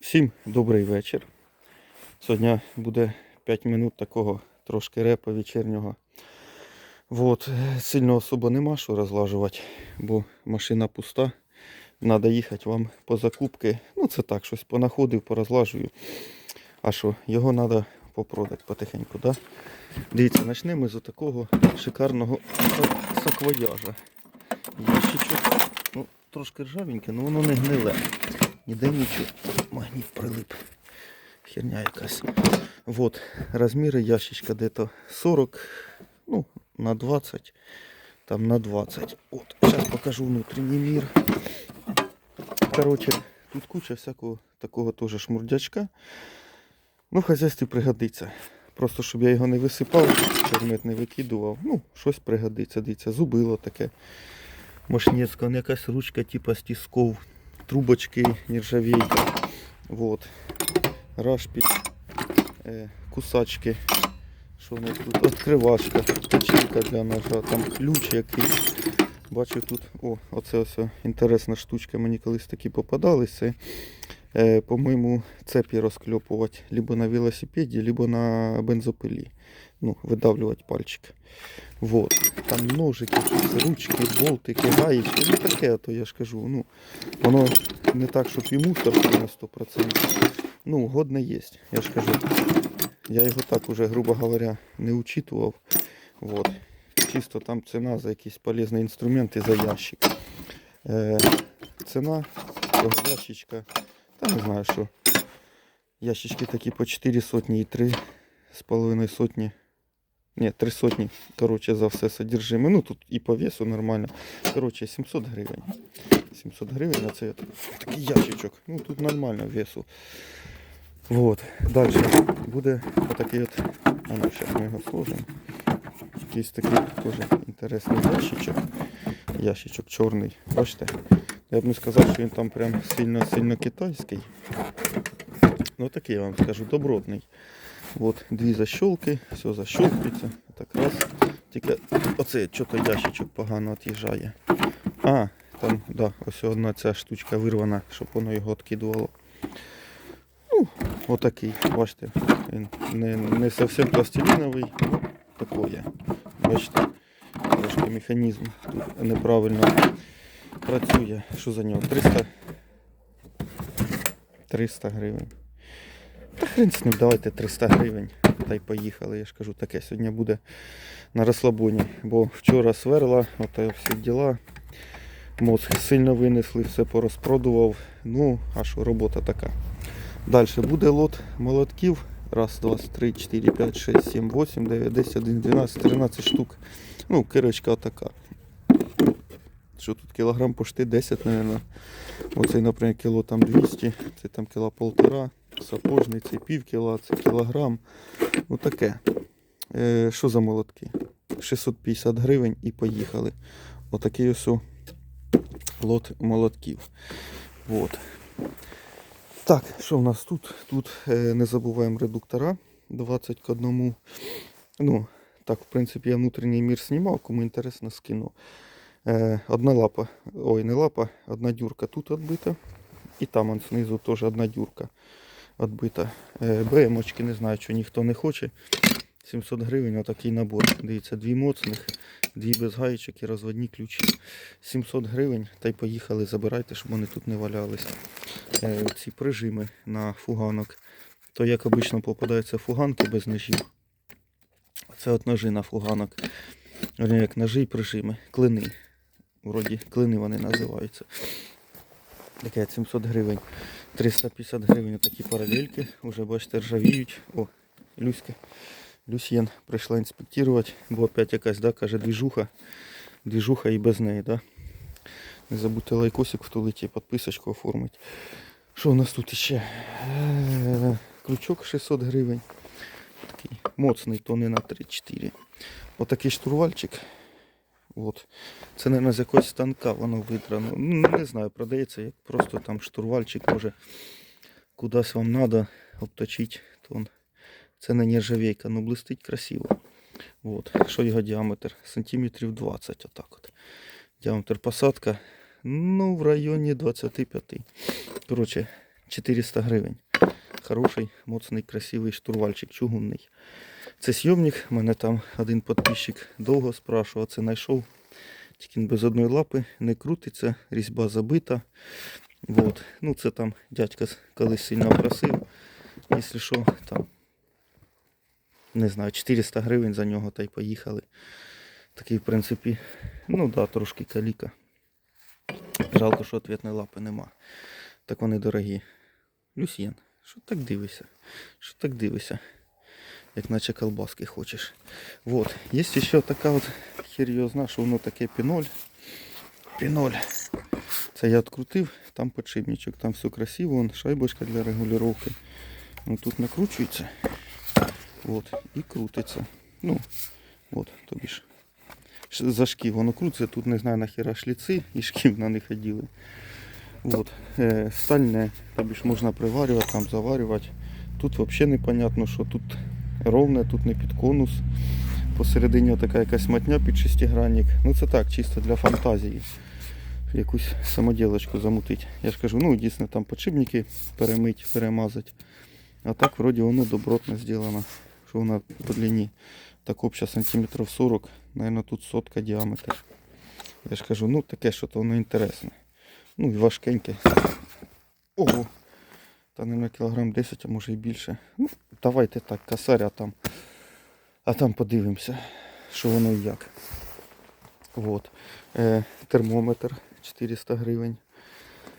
Всім добрий вечір. Сьогодні буде 5 минут такого трошки репа вечірнього. Вот. Сильно особо нема що розлажувати, бо машина пуста. Надо їхати вам по закупки. Ну це так, щось понаходив, порозлажую. А що, його треба попродати потихеньку, да? Дивіться, почнемо з такого шикарного са- саквояжа. Ну, трошки ржавеньке, але воно не гниле. Ніде нічого. Магніт прилип. Херня якась. Вот. Розміри ящичка где-то 40, ну, на 20, там на 20. От. Зараз покажу внутрішній мір. Короче, тут куча всякого такого теж шмурдячка. Ну, хазяйстві пригодиться. Просто щоб я його не висипав, предмет не викидував. Ну, щось пригодиться. Дивіться, зубило таке. Мошнецька, якась ручка типа стісков, трубочки нержавейки. Вот. Рашпіт, е, кусачки. Що в нас тут? Откривашка, точилка для ножа, там ключ якийсь. Бачу тут, о, оце ось інтересна штучка, мені колись такі попадалися. По-моєму, цепі розкльопувати либо на велосипеді, либо на бензопилі. Ну, видавлювати пальчик. Вот. Там ножики, ручки, болтики, гаєчки. Ну таке, то я ж кажу. Ну, воно не так, щоб і мусор на 100%. Ну, годне є, я ж кажу. Я його так уже, грубо говоря, не учитував. Вот. Чисто там ціна за якісь полезні інструменти за ящик. Е, ціна ящичка, та не знаю що. Ящички такі по 4 сотні і 3 з половиною сотні. Ні, 3 сотні, коротше, за все содержиме. Ну тут і по весу нормально. Коротше, 700 гривень. 700 гривень, а це такий ящичок. Ну тут нормально весу. Вот. Далі буде отакий от. А ну, зараз ми його сложимо. Якийсь такий теж інтересний ящичок. Ящичок чорний. Бачите? Я б не сказав, що він там прям сильно-сильно китайський. Ну такий я вам скажу, добротний. Вот дві защолки, все защолкується. Так раз. Тільки оцей що-то ящичок погано від'їжджає. А, там, да, ось одна ця штучка вирвана, щоб воно його відкидувало. Ну, отакий, бачите, він не, не зовсім пластиліновий, ну, такое. Бачите, трошки механізм тут неправильно працює. Що за нього? 300, 300 гривень. Та хрен з ним, давайте 300 гривень. Та й поїхали. Я ж кажу, таке сьогодні буде на розслабоні. Бо вчора сверла, ото всі діла. Мозг сильно винесли, все порозпродував. Ну, а що, робота така. Далі буде лот молотків. Раз, два, три, чотири, п'ять, шесть, сім, восемь, дев'ять, десять, один, дванадцять, тринадцять штук. Ну, кирочка отака. Що тут кілограм пошти 10, мабуть. Оцей, наприклад, кіло там 200, це там кіло полтора, сапожний, це пів кіла, це кілограм. Ну таке. Е, що за молотки? 650 гривень і поїхали. Отакий ось лот молотків. Вот. Так, що в нас тут? Тут е, не забуваємо редуктора 20 к 1. Ну, так, в принципі, я внутрішній мір знімав, кому інтересно, скину. Е, одна лапа, ой, не лапа, одна дюрка тут відбита. І там он знизу теж одна дюрка відбита. Е, БМочки, не знаю, що ніхто не хоче. 700 гривень, отакий набор. Дивіться, дві моцних, дві без гаєчок і розводні ключі. 700 гривень, та й поїхали, забирайте, щоб вони тут не валялися. Е, ці прижими на фуганок. То як обично попадаються фуганки без ножів. Це от ножи на фуганок. Як ножи і прижими. Клини. Вроді клини вони називаються. Таке 700 гривень. 350 гривень такі паралельки. Уже бачите, ржавіють. О, Люська. Люсьєн прийшла інспектувати, бо опять якась, да, каже, двіжуха. Двіжуха і без неї, да. Не забудьте лайкосик втулити підписочку оформити. Що у нас тут ще? Е, Крючок 600 гривень. Такий моцний, то не на 3-4. Отакий штурвальчик. От. Це, мабуть, з якогось станка воно видрано. Ну, не знаю, продається як просто там штурвальчик, може кудись вам треба обточити. То. Це не нержавейка, ну блистить красиво. От. Що його діаметр? Сантиметрів 20. Отак от. Діаметр посадка. Ну, в районі 25. Коротше, 400 гривень. Хороший, моцний, красивий штурвальчик чугунний. Це сйомник, мене там один підписчик довго спрашував, це знайшов. Тільки без одної лапи не крутиться, різьба забита. Вот. Ну, це там дядька колись сильно просив. Якщо що, там, не знаю, 400 гривень за нього та й поїхали. Такий, в принципі, ну да, трошки каліка. Жалко, що ответної лапи нема. Так вони дорогі. Люсьєн, що так дивишся? Що так дивишся? Як наче колбаски хочеш. Вот. Є ще така от херйозна, що воно таке піноль. Піноль. Це я відкрутив, там подшипничок, там все красиво, вон шайбочка для регулювання. Ну, тут накручується. Вот, і крутиться. Ну, от, тобі ж. За шків воно крутиться, тут не знаю нахера шліци і шків на них оділи. Вот. Е, стальне, тобі ж можна приварювати, там заварювати. Тут взагалі непонятно, що тут ровне, тут не під конус. Посередині така якась матня під шестигранник. Ну це так, чисто для фантазії. Якусь самоділочку замутить. Я ж кажу, ну дійсно там подшипники перемить, перемазати. А так вроді воно добротно зроблено. Що вона по длині так обща сантиметрів 40, наверное, тут сотка діаметр. Я ж кажу, ну таке що то воно інтересне. Ну і важкеньке. Ого. Та не на кілограм 10, а може і більше. Ну, давайте так, косарь, а там. А там подивимося, що воно і як. Вот. Е, термометр 400 гривень.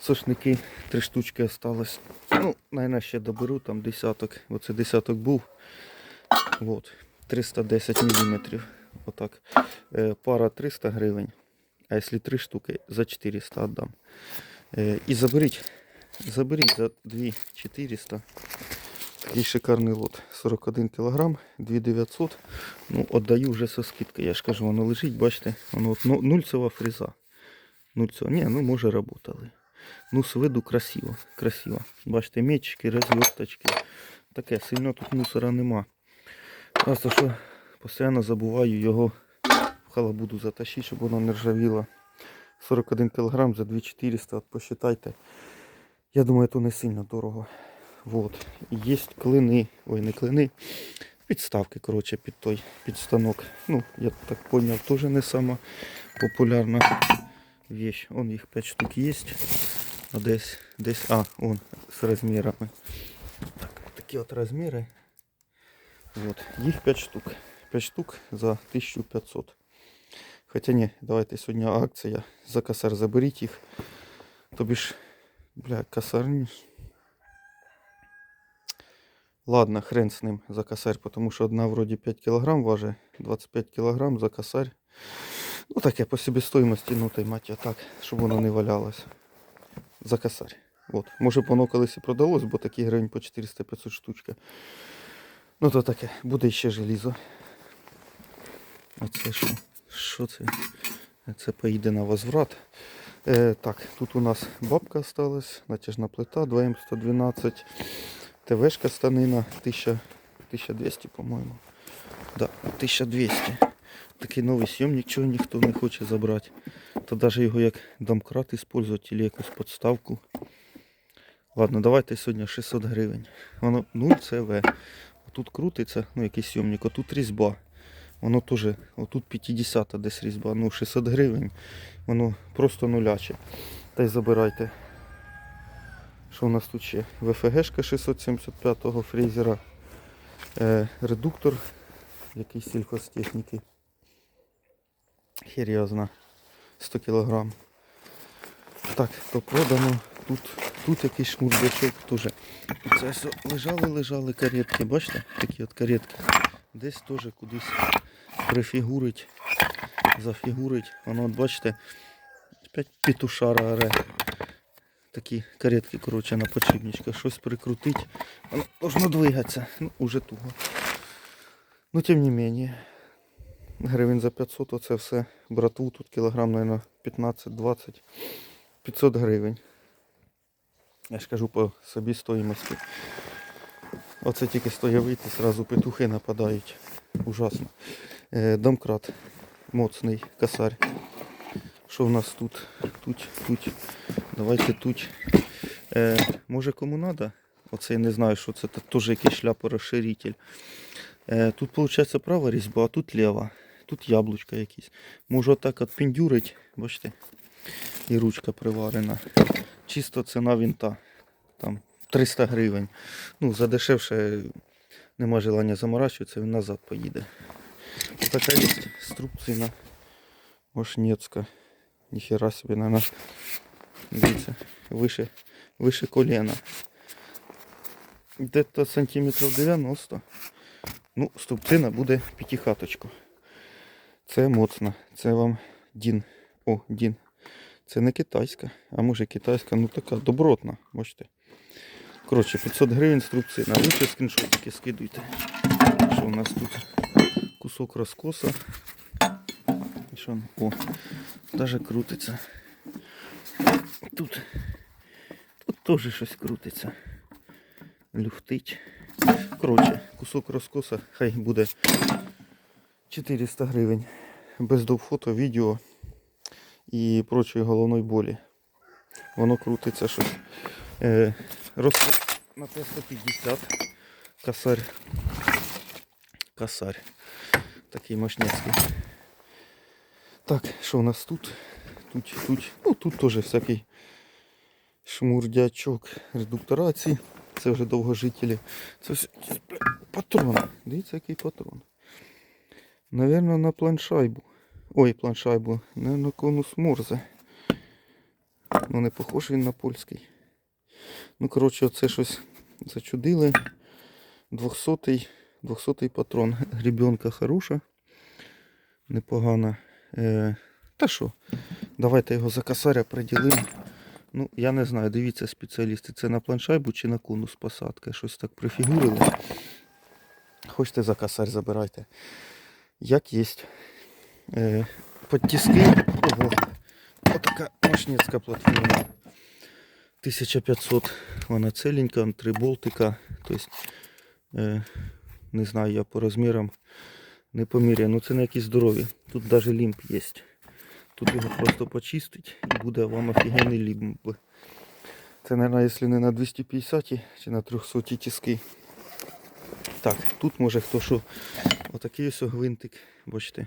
Сошники, три штучки осталось. Ну, наверное, ще доберу там десяток. Оце десяток був. Вот. 310 мм. Отак. Е, пара 300 гривень. А якщо три штуки, за 400 віддам. Е, і заберіть. Заберіть за 2400. Такий шикарний лот. 41 кг, 2900. Ну, отдаю вже со скидкою. Я ж кажу, воно лежить, бачите, воно от ну- нульцева фреза. Нульцева. Ні, ну може работали. Ну, з виду красиво. Красиво. Бачите, мечики, розверточки. Таке, сильно тут мусора нема. Просто що постійно забуваю його в халабуду затащити, щоб воно не ржавіло. 41 кг за 2400, от посчитайте. Я думаю, то не сильно дорого. Вот. Є клини, ой, не клини, підставки, коротше, під той під станок. Ну, я так поняв, теж не сама популярна вещь. Он їх 5 штук є. А десь, десь, а, он, з розмірами. Так, такі от розміри. Вот. Їх 5 штук. 5 штук за 1500. Хоча ні, давайте сьогодні акція. За косар заберіть їх. Тобі ж, бля, косар. Ладно, хрен з ним за косарь, тому що одна вроді 5 кг важить, 25 кг за косарь. Ну таке по себестоїмості, ну та й так, щоб воно не валялось. За косарь. От. Може воно колись і продалось, бо такі гривень по 400-500 штучка. Ну то таке, буде ще желізо. А це що? Що це? Це поїде на возврат. Е, так, тут у нас бабка осталась, натяжна плита 2М112, ТВшка станина 1000, 1200, по-моєму. Да, 1200. Такий новий сйомник, чого ніхто не хоче забрати. То навіть його як домкрат использувати, або якусь подставку. Ладно, давайте сьогодні 600 гривень. Воно 0 ЦВ. Тут крутиться, ну якийсь сйомник, отут різьба. Воно теж, отут 50 десь різьба, ну 600 гривень. Воно просто нуляче. Та й забирайте. Що у нас тут ще? ВФГшка 675-го фрезера. Е, редуктор якийсь сільхозтехніки. Зна. 100 кг. Так, то продано. Тут, тут якийсь шмурдячок теж. Це все лежали, лежали каретки, бачите? Такі от каретки. Десь теж кудись прифігурить, зафігурить. Воно, от бачите, опять петушара оре. Такі каретки, коротше, на подшипничках. Щось прикрутить. Воно должно двигатися. Ну, уже туго. Ну, тим не менее. Гривень за 500 оце все. Братву тут кілограм, наверное, 15-20. 500 гривень. Я ж кажу по собі стоїмості. Оце тільки стоявити, зразу петухи нападають. Ужасно. Е, домкрат. Моцний косарь. Що в нас тут? Тут, тут. Давайте тут. Е, може кому треба? Оце я не знаю, що це. Теж якийсь шляпорозширитель. Е, тут виходить права різьба, а тут ліва. Тут яблучка якісь. Можу отак от піндюрить, бачите? І ручка приварена. Чисто ціна вінта. Там 300 гривень. Ну, задешевше нема желання заморачуватися, він назад поїде. Ось така є струбцина. Мошнецька. Ніхера собі, наверное, дивіться, вище, вище коліна. Де-то сантиметрів 90. Ну, струбцина буде п'ятихаточку. Це моцно. Це вам Дін. О, Дін. Це не китайська, а може китайська, ну така добротна, бачите. Коротше, 500 гривень струбцина. Ще скріншотики скидуйте. Що у нас тут? Кусок розкоса. І що? О, даже крутиться. Тут. Тут теж щось крутиться. Люфтить. Коротше, кусок розкоса хай буде 400 гривень. Без фото, відео і прочої головної болі. Воно крутиться щось. Е, розкос на Т-150. Косарь. Косарь. Такий мощнецький. Так, що у нас тут? Тут, тут, ну тут теж всякий шмурдячок редукторації. Це вже довгожителі. Це все патрон. Дивіться, який патрон. Наверно, на планшайбу. Ой, планшайбу. Не на конус Морзе. Ну не похож він на польський. Ну, коротше, оце щось зачудили. 200-й 200 патрон. Гребенка хороша. Непогана. Та що? Давайте його за косаря приділимо. Ну, я не знаю, дивіться спеціалісти, це на планшайбу чи на конус посадка. Щось так прифігурили. Хочете за косарь забирайте. Як є. Е, подтиски. Ого. Отака мощницька платформа. 1500. Вона целенька, три болтика. Тобто, е, не знаю я по розмірам. Не поміряю. Ну це не якісь здорові. Тут навіть лімб є. Тут його просто почистить і буде вам офігенний лімб. Це, мабуть, якщо не на 250 чи на 300 тиски. Так, тут може хто що. Отакий ось гвинтик, бачите.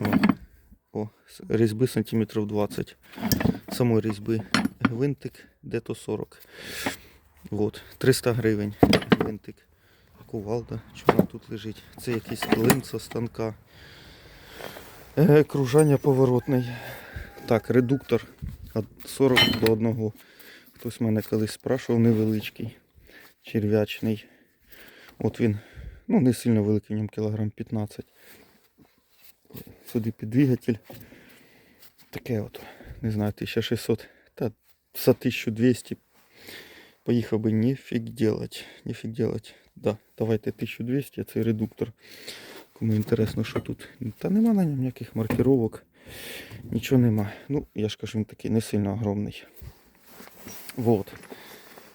О, о, різьби сантиметрів 20. Самої різьби гвинтик де-то 40. Вот, 300 гривень гвинтик. Кувалда, що вона тут лежить. Це якийсь клин со станка. Е, кружання поворотний. Так, редуктор 40 до 1. Хтось мене колись спрашував, невеличкий, черв'ячний. От він, ну не сильно великий, в ньому кілограм 15. Сюди під двигатель. Таке от, не знаю, 1600 та за 1200 поїхав би нефіг делать. Нефіг делать. Да, давайте 1200, а цей редуктор. Кому інтересно, що тут. Та нема на ньому ніяких маркировок. Нічого нема. Ну, я ж кажу, він такий не сильно огромний. Вот.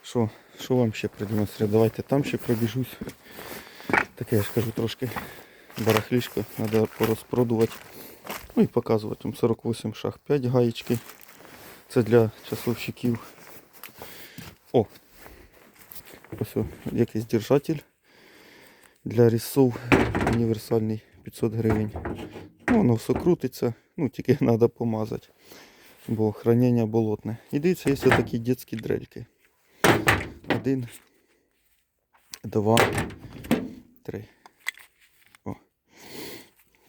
Що, що вам ще продемонструвати? Давайте там ще пробіжусь. Таке я ж кажу трошки барахлішко. Треба порозпродувати. Ну і показувати. Там 48 шаг 5 гаєчки. Це для часовщиків. О! Ось якийсь держатель для різцов універсальний 500 гривень. Ну, воно все крутиться, ну тільки треба помазати, бо хранення болотне. І дивіться, є такі дитячі дрельки. Один, два, три. О.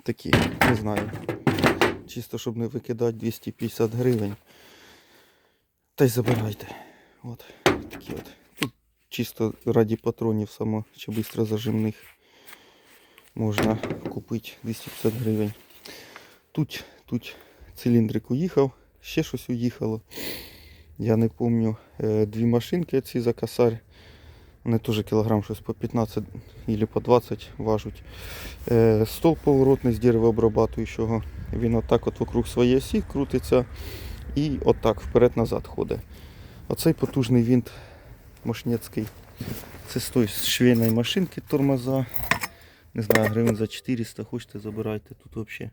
Такі, не знаю. Чисто, щоб не викидати 250 гривень. Та й забирайте. От, такі от. Чисто раді патронів само чи швидко зажимних можна купити 250 гривень. Тут, тут циліндрик уїхав, ще щось уїхало. Я не пам'ятаю. Е, Дві машинки ці за косарь. Вони теж кілограм щось по 15 або по 20 важуть. Е, Стол поворотний з деревообрабатуючого. Він отак от вокруг своєї осі крутиться і отак вперед-назад ходить. Оцей потужний винт мошнецький. Це з тої швейної машинки тормоза. Не знаю, гривень за 400, хочете забирайте. Тут взагалі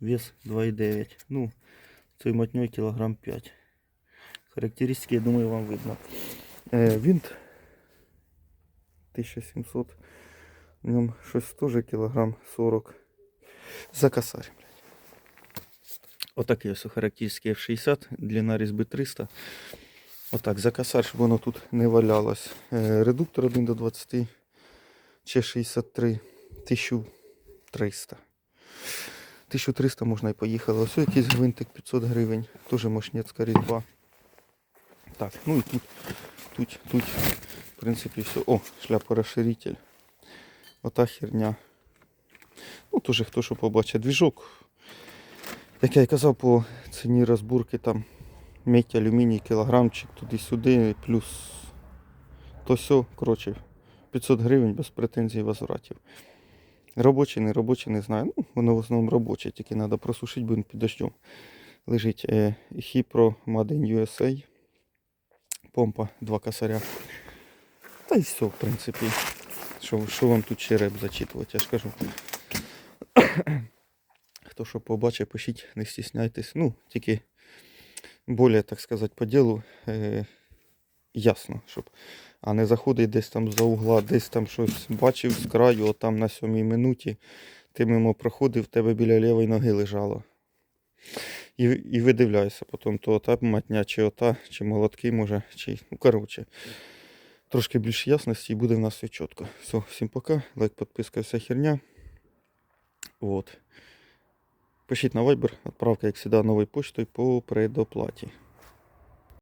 вес 2,9. Ну, цей матньой кілограм 5. Характеристики, я думаю, вам видно. Е, винт 1700. В ньому щось теж кілограм 40. За косарь. Отакий ось характеристики F60, длина різьби 300. Отак, за косарь, щоб воно тут не валялось. Е, редуктор 1 до 20 чи 63 1300. 1300 можна і поїхали. Ось якийсь гвинтик 500 гривень. Теж мощнецька різьба. Так, ну і тут, тут, тут, в принципі, все. О, шляпорозширитель. Ота херня. Ну, теж хто що побачить. Двіжок. Як я і казав, по ціні розборки там медь, алюміній, кілограмчик туди-сюди, плюс то все, коротше, 500 гривень без претензій возвратів. Робочий, не робочий, не знаю. Ну, воно в основному робоче, тільки треба просушити, бо він під дождем. Лежить е, Hipro USA. Помпа, два косаря. Та й все, в принципі. Що, що вам тут ще реп зачитувати, я ж кажу. Хто що побачить, пишіть, не стісняйтесь. Ну, тільки більше, так сказати, по ділу е, ясно, щоб. А не заходить десь там за угла, десь там щось бачив з краю, от там на сьомій минуті ти мимо проходив, в тебе біля лівої ноги лежало. І, і видивляйся потім, то ота матня, чи ота, чи молотки може, чи. Ну, коротше. Трошки більше ясності і буде в нас все чітко. Все, всім пока. Лайк, підписка, вся херня. Вот. Пишіть на Viber, відправка, як завжди, новою почтою по предоплаті.